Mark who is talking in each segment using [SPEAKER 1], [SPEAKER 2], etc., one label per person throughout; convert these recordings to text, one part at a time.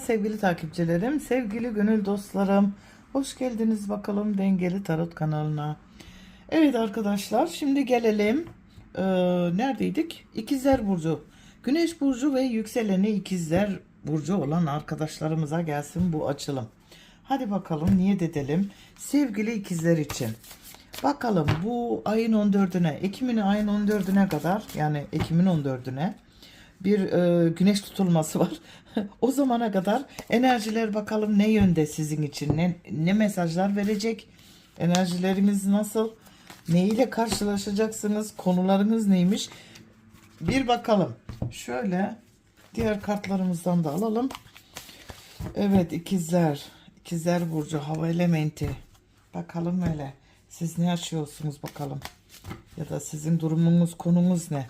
[SPEAKER 1] sevgili takipçilerim, sevgili gönül dostlarım. Hoş geldiniz bakalım Dengeli Tarot kanalına. Evet arkadaşlar şimdi gelelim. Ee, neredeydik? İkizler Burcu. Güneş Burcu ve yükseleni İkizler Burcu olan arkadaşlarımıza gelsin bu açılım. Hadi bakalım niyet edelim. Sevgili ikizler için. Bakalım bu ayın 14'üne, Ekim'in ayın 14'üne kadar yani Ekim'in 14'üne bir e, güneş tutulması var. o zamana kadar enerjiler bakalım ne yönde sizin için, ne, ne mesajlar verecek, enerjileriniz nasıl, ne ile karşılaşacaksınız, konularınız neymiş bir bakalım. Şöyle diğer kartlarımızdan da alalım. Evet ikizler, ikizler burcu hava elementi. Bakalım öyle. Siz ne yaşıyorsunuz bakalım. Ya da sizin durumunuz, konunuz ne?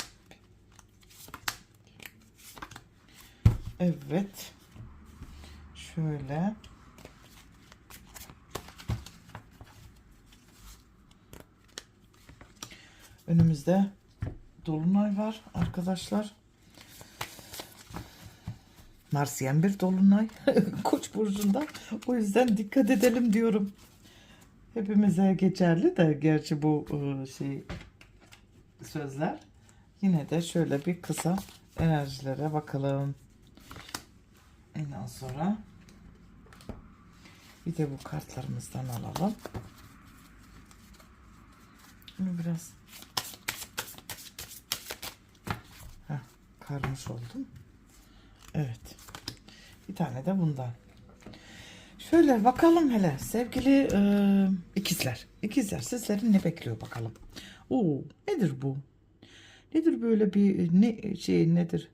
[SPEAKER 1] Evet. Şöyle. Önümüzde dolunay var arkadaşlar. Marsiyen bir dolunay. Koç burcunda. O yüzden dikkat edelim diyorum. Hepimize geçerli de gerçi bu e, şey sözler. Yine de şöyle bir kısa enerjilere bakalım. Ondan sonra bir de bu kartlarımızdan alalım. Bunu biraz Heh, karmış oldum. Evet. Bir tane de bundan. Şöyle bakalım hele sevgili e, ikizler. İkizler sizlerin ne bekliyor bakalım. Oo nedir bu? Nedir böyle bir ne şey nedir?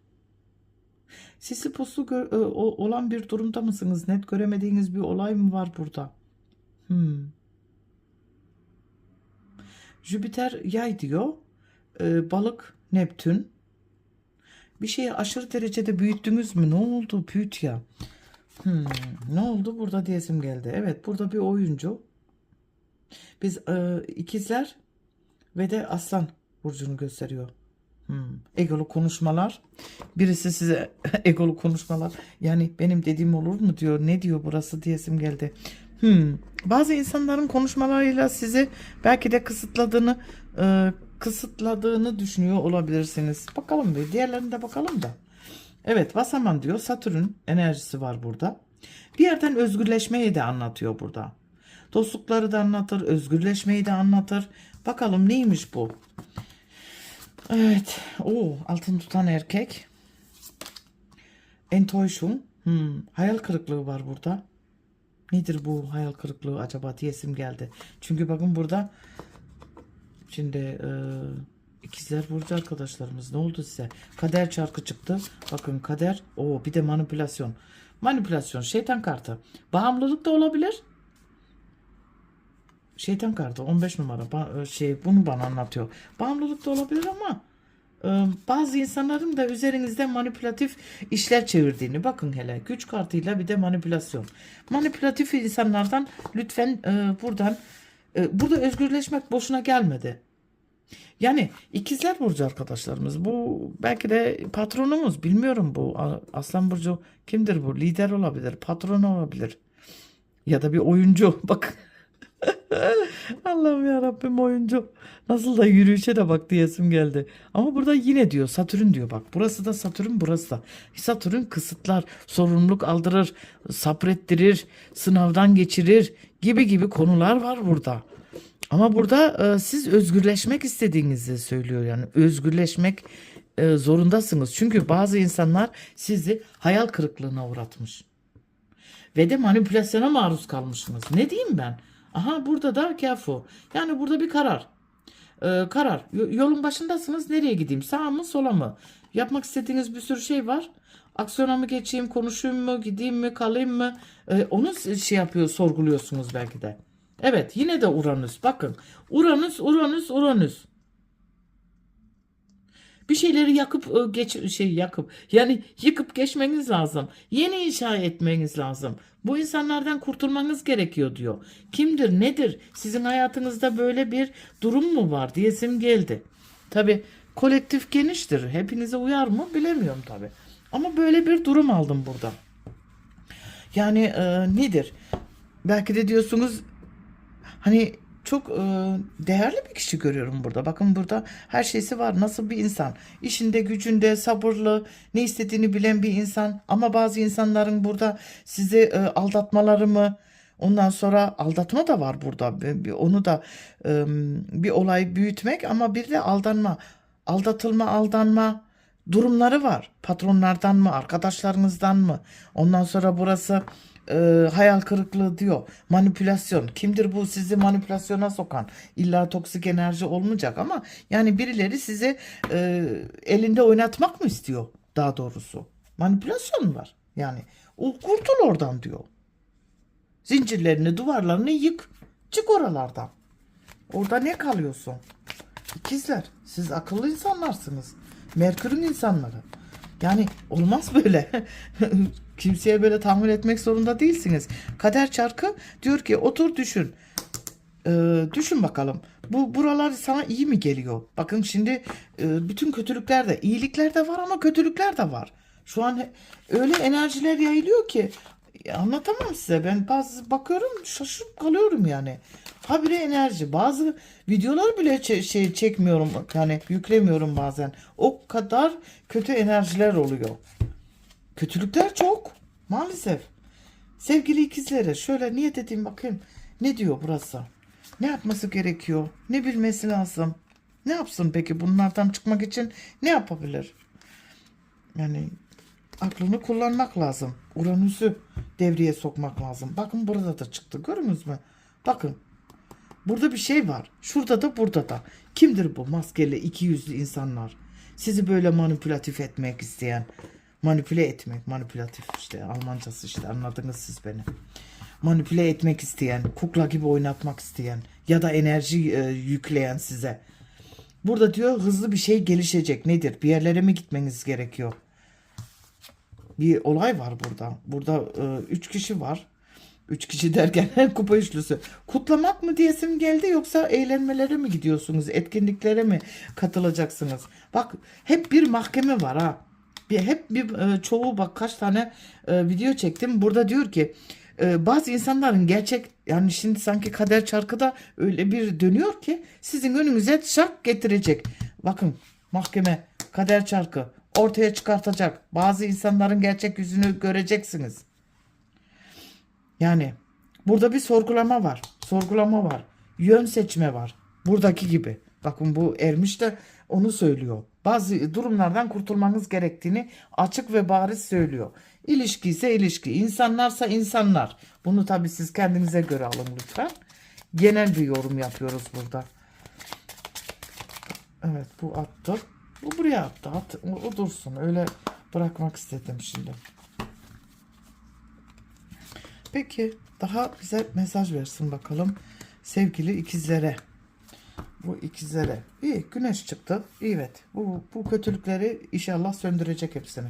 [SPEAKER 1] Sisi puslu gö- e, olan bir durumda mısınız? Net göremediğiniz bir olay mı var burada? Hmm. Jüpiter yay diyor. E, balık Neptün. Bir şeyi aşırı derecede büyüttünüz mü? Ne oldu? Büyüt ya. Hmm, ne oldu? Burada diyesim geldi. Evet burada bir oyuncu. Biz e, ikizler ve de aslan burcunu gösteriyor. Hmm. Egolu konuşmalar. Birisi size egolu konuşmalar. Yani benim dediğim olur mu diyor. Ne diyor burası diyesim geldi. Hmm. Bazı insanların konuşmalarıyla sizi belki de kısıtladığını e, kısıtladığını düşünüyor olabilirsiniz. Bakalım bir diğerlerine de bakalım da. Evet Vasaman diyor Satürn enerjisi var burada. Bir yerden özgürleşmeyi de anlatıyor burada. Dostlukları da anlatır, özgürleşmeyi de anlatır. Bakalım neymiş bu? Evet. O altın tutan erkek. Enttäuschung. Hmm, hayal kırıklığı var burada. Nedir bu hayal kırıklığı acaba diyesim geldi. Çünkü bakın burada şimdi e, ikizler burcu arkadaşlarımız ne oldu size? Kader çarkı çıktı. Bakın kader. O bir de manipülasyon. Manipülasyon şeytan kartı. Bağımlılık da olabilir. Şeytan kartı 15 numara ba- şey bunu bana anlatıyor. Bağımlılık da olabilir ama e, bazı insanların da üzerinizde manipülatif işler çevirdiğini bakın hele güç kartıyla bir de manipülasyon. Manipülatif insanlardan lütfen e, buradan e, burada özgürleşmek boşuna gelmedi. Yani ikizler burcu arkadaşlarımız bu belki de patronumuz bilmiyorum bu aslan burcu kimdir bu lider olabilir patron olabilir ya da bir oyuncu bak Allah'ım ya Rabbim oyuncu. Nasıl da yürüyüşe de bak diyesim geldi. Ama burada yine diyor Satürn diyor bak. Burası da Satürn burası da. Satürn kısıtlar, sorumluluk aldırır, sabrettirir, sınavdan geçirir gibi gibi konular var burada. Ama burada e, siz özgürleşmek istediğinizi söylüyor yani. Özgürleşmek e, zorundasınız. Çünkü bazı insanlar sizi hayal kırıklığına uğratmış ve de manipülasyona maruz kalmışsınız. Ne diyeyim ben? Aha burada da kafu. Yani burada bir karar. Ee, karar. Yolun başındasınız. Nereye gideyim? Sağa mı sola mı? Yapmak istediğiniz bir sürü şey var. Aksiyona mı geçeyim, konuşayım mı, gideyim mi, kalayım mı? Ee, onu şey yapıyor, sorguluyorsunuz belki de. Evet, yine de Uranüs. Bakın. Uranüs, Uranüs, Uranüs. Bir şeyleri yakıp e, geç şey yakıp yani yıkıp geçmeniz lazım. Yeni inşa etmeniz lazım. Bu insanlardan kurtulmanız gerekiyor diyor. Kimdir, nedir? Sizin hayatınızda böyle bir durum mu var diyesim geldi. Tabi kolektif geniştir. Hepinize uyar mı bilemiyorum tabi. Ama böyle bir durum aldım burada. Yani e, nedir? Belki de diyorsunuz hani çok e, değerli bir kişi görüyorum burada. Bakın burada her şeysi var. Nasıl bir insan? İşinde, gücünde, sabırlı, ne istediğini bilen bir insan. Ama bazı insanların burada sizi e, aldatmaları mı? Ondan sonra aldatma da var burada. Onu da e, bir olay büyütmek ama bir de aldanma. Aldatılma, aldanma durumları var. Patronlardan mı, arkadaşlarınızdan mı? Ondan sonra burası e, hayal kırıklığı diyor. Manipülasyon. Kimdir bu sizi manipülasyona sokan? İlla toksik enerji olmayacak ama yani birileri sizi e, elinde oynatmak mı istiyor daha doğrusu? Manipülasyon var. Yani o kurtul oradan diyor. Zincirlerini, duvarlarını yık. Çık oralardan. Orada ne kalıyorsun? İkizler, siz akıllı insanlarsınız. Merkür'ün insanları. Yani olmaz böyle. Kimseye böyle tahmin etmek zorunda değilsiniz. Kader çarkı diyor ki otur düşün. Ee, düşün bakalım. Bu buralar sana iyi mi geliyor? Bakın şimdi e, bütün kötülükler de, iyilikler de var ama kötülükler de var. Şu an öyle enerjiler yayılıyor ki anlatamam size. Ben bazı bakıyorum şaşırıp kalıyorum yani. Habire enerji. Bazı videolar bile şey çekmiyorum yani yüklemiyorum bazen. O kadar kötü enerjiler oluyor. Kötülükler çok maalesef. Sevgili ikizlere şöyle niyet edeyim bakayım. Ne diyor burası? Ne yapması gerekiyor? Ne bilmesi lazım? Ne yapsın peki bunlardan çıkmak için ne yapabilir? Yani aklını kullanmak lazım. Uranüs'ü devreye sokmak lazım. Bakın burada da çıktı. Görünüz mü? Bakın. Burada bir şey var. Şurada da burada da. Kimdir bu maskeli iki yüzlü insanlar? Sizi böyle manipülatif etmek isteyen. Manipüle etmek. Manipülatif işte. Almancası işte. Anladınız siz beni. Manipüle etmek isteyen. Kukla gibi oynatmak isteyen. Ya da enerji e, yükleyen size. Burada diyor hızlı bir şey gelişecek. Nedir? Bir yerlere mi gitmeniz gerekiyor? Bir olay var burada. Burada e, üç kişi var. Üç kişi derken kupa üçlüsü. Kutlamak mı diyesim geldi yoksa eğlenmelere mi gidiyorsunuz? Etkinliklere mi katılacaksınız? Bak hep bir mahkeme var ha. Bir, hep bir e, çoğu bak kaç tane e, video çektim. Burada diyor ki e, bazı insanların gerçek yani şimdi sanki kader çarkı da öyle bir dönüyor ki sizin önünüze şak getirecek. Bakın mahkeme kader çarkı ortaya çıkartacak. Bazı insanların gerçek yüzünü göreceksiniz. Yani burada bir sorgulama var. Sorgulama var. Yön seçme var. Buradaki gibi. Bakın bu Ermiş de onu söylüyor. Bazı durumlardan kurtulmanız gerektiğini açık ve bariz söylüyor. İlişki ise ilişki, insanlarsa insanlar. Bunu tabii siz kendinize göre alın lütfen. Genel bir yorum yapıyoruz burada. Evet bu attı. Bu buraya attı. At, o, dursun. Öyle bırakmak istedim şimdi. Peki daha bize mesaj versin bakalım. Sevgili ikizlere. Bu ikizlere. İyi güneş çıktı. Evet. Bu, bu kötülükleri inşallah söndürecek hepsini.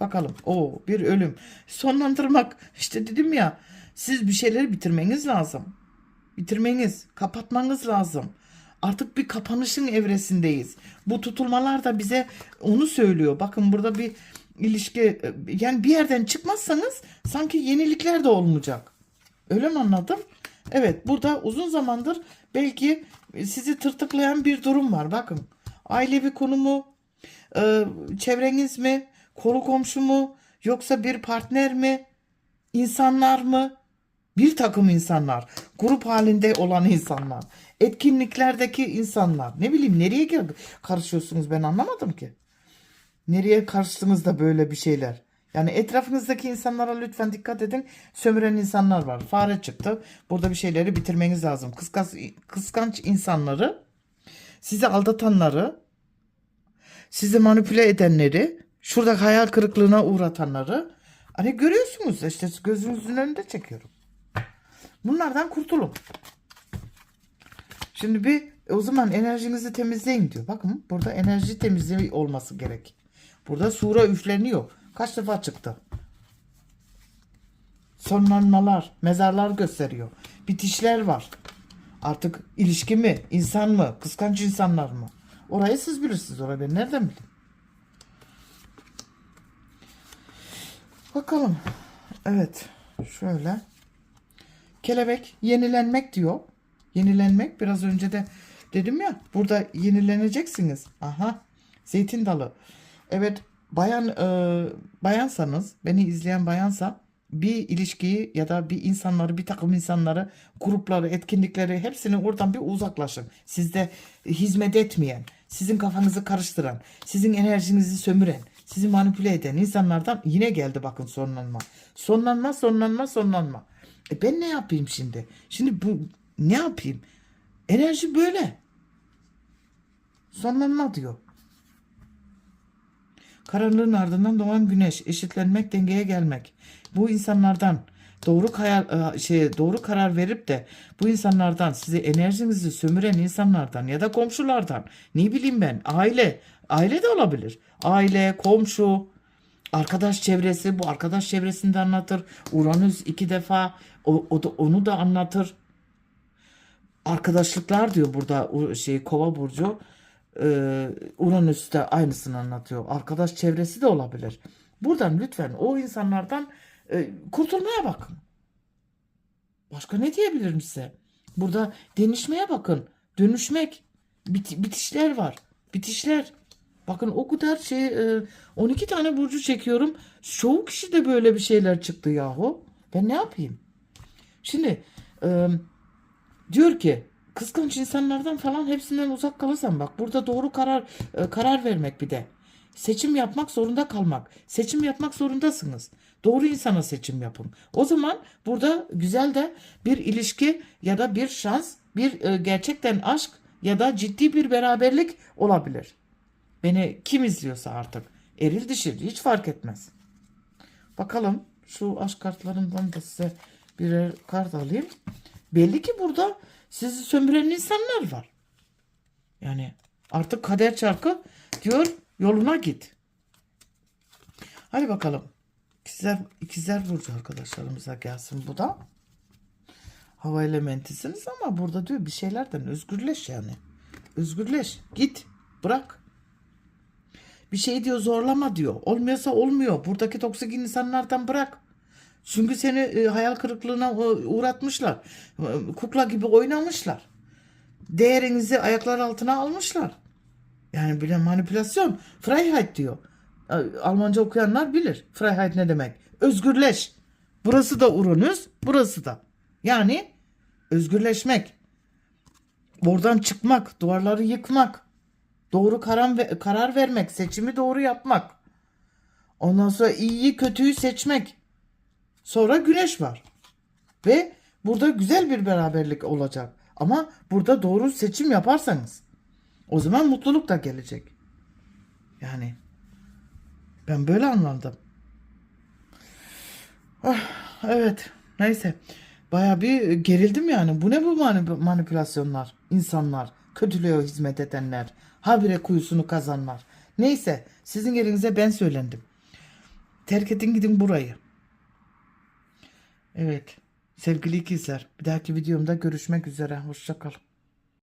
[SPEAKER 1] Bakalım. O bir ölüm. Sonlandırmak. İşte dedim ya. Siz bir şeyleri bitirmeniz lazım. Bitirmeniz, kapatmanız lazım. Artık bir kapanışın evresindeyiz. Bu tutulmalar da bize onu söylüyor. Bakın burada bir ilişki yani bir yerden çıkmazsanız sanki yenilikler de olmayacak. Öyle mi anladım? Evet burada uzun zamandır belki sizi tırtıklayan bir durum var. Bakın ailevi konumu, e, çevreniz mi, kolu komşu mu, yoksa bir partner mi, insanlar mı? Bir takım insanlar, grup halinde olan insanlar, etkinliklerdeki insanlar. Ne bileyim nereye karışıyorsunuz ben anlamadım ki. Nereye karıştınız da böyle bir şeyler? Yani etrafınızdaki insanlara lütfen dikkat edin. Sömüren insanlar var. Fare çıktı. Burada bir şeyleri bitirmeniz lazım. Kıskanç, kıskanç insanları, sizi aldatanları, sizi manipüle edenleri, şurada hayal kırıklığına uğratanları hani görüyorsunuz işte gözünüzün önünde çekiyorum. Bunlardan kurtulun. Şimdi bir e, o zaman enerjinizi temizleyin diyor. Bakın burada enerji temizliği olması gerek. Burada sura üfleniyor. Kaç defa çıktı? Sonlanmalar, mezarlar gösteriyor. Bitişler var. Artık ilişki mi, insan mı, kıskanç insanlar mı? Orayı siz bilirsiniz. Orayı ben nereden bileyim? Bakalım. Evet. Şöyle. Kelebek yenilenmek diyor. Yenilenmek biraz önce de dedim ya burada yenileneceksiniz. Aha zeytin dalı. Evet bayan e, bayansanız beni izleyen bayansa bir ilişkiyi ya da bir insanları bir takım insanları grupları etkinlikleri hepsini oradan bir uzaklaşın. Sizde hizmet etmeyen sizin kafanızı karıştıran sizin enerjinizi sömüren sizi manipüle eden insanlardan yine geldi bakın sonlanma. Sonlanma sonlanma sonlanma. E ben ne yapayım şimdi? Şimdi bu ne yapayım? Enerji böyle. Sonlanma diyor. Karanlığın ardından doğan güneş, eşitlenmek, dengeye gelmek. Bu insanlardan doğru karar, e, şey, doğru karar verip de bu insanlardan size enerjinizi sömüren insanlardan ya da komşulardan ne bileyim ben aile aile de olabilir. Aile, komşu, arkadaş çevresi bu arkadaş çevresinde anlatır. Uranüs iki defa o, o da, onu da anlatır arkadaşlıklar diyor burada şey kova burcu ee, Uranüs de aynısını anlatıyor. Arkadaş çevresi de olabilir. Buradan lütfen o insanlardan e, kurtulmaya bakın. Başka ne diyebilirim size? Burada denişmeye bakın. Dönüşmek. Bit- bitişler var. Bitişler. Bakın o kadar şey e, 12 tane burcu çekiyorum. Çoğu kişi de böyle bir şeyler çıktı yahu. Ben ne yapayım? Şimdi e, diyor ki kıskanç insanlardan falan hepsinden uzak kalırsan bak burada doğru karar e, karar vermek bir de. Seçim yapmak zorunda kalmak. Seçim yapmak zorundasınız. Doğru insana seçim yapın. O zaman burada güzel de bir ilişki ya da bir şans, bir e, gerçekten aşk ya da ciddi bir beraberlik olabilir. Beni kim izliyorsa artık. Eril dişil hiç fark etmez. Bakalım şu aşk kartlarından da size birer kart alayım. Belli ki burada sizi sömüren insanlar var. Yani artık kader çarkı diyor yoluna git. Hadi bakalım. İkizler, ikizler burcu arkadaşlarımıza gelsin bu da. Hava elementisiniz ama burada diyor bir şeylerden özgürleş yani. Özgürleş. Git. Bırak. Bir şey diyor zorlama diyor. Olmuyorsa olmuyor. Buradaki toksik insanlardan bırak. Çünkü seni e, hayal kırıklığına e, uğratmışlar. E, Kukla gibi oynamışlar. Değerinizi ayaklar altına almışlar. Yani bile manipülasyon. Freiheit diyor. E, Almanca okuyanlar bilir. Freiheit ne demek? Özgürleş. Burası da Uranüs, burası da. Yani özgürleşmek. Oradan çıkmak, duvarları yıkmak. Doğru karar, ve- karar vermek, seçimi doğru yapmak. Ondan sonra iyiyi kötüyü seçmek. Sonra güneş var. Ve burada güzel bir beraberlik olacak. Ama burada doğru seçim yaparsanız o zaman mutluluk da gelecek. Yani ben böyle anladım. Ah, evet. Neyse. Baya bir gerildim yani. Bu ne bu manip- manipülasyonlar? İnsanlar, kötülüğe hizmet edenler, habire kuyusunu kazanlar. Neyse, sizin yerinize ben söylendim. Terk edin gidin burayı. Evet. Sevgili ikizler, bir dahaki videomda görüşmek üzere. Hoşçakalın.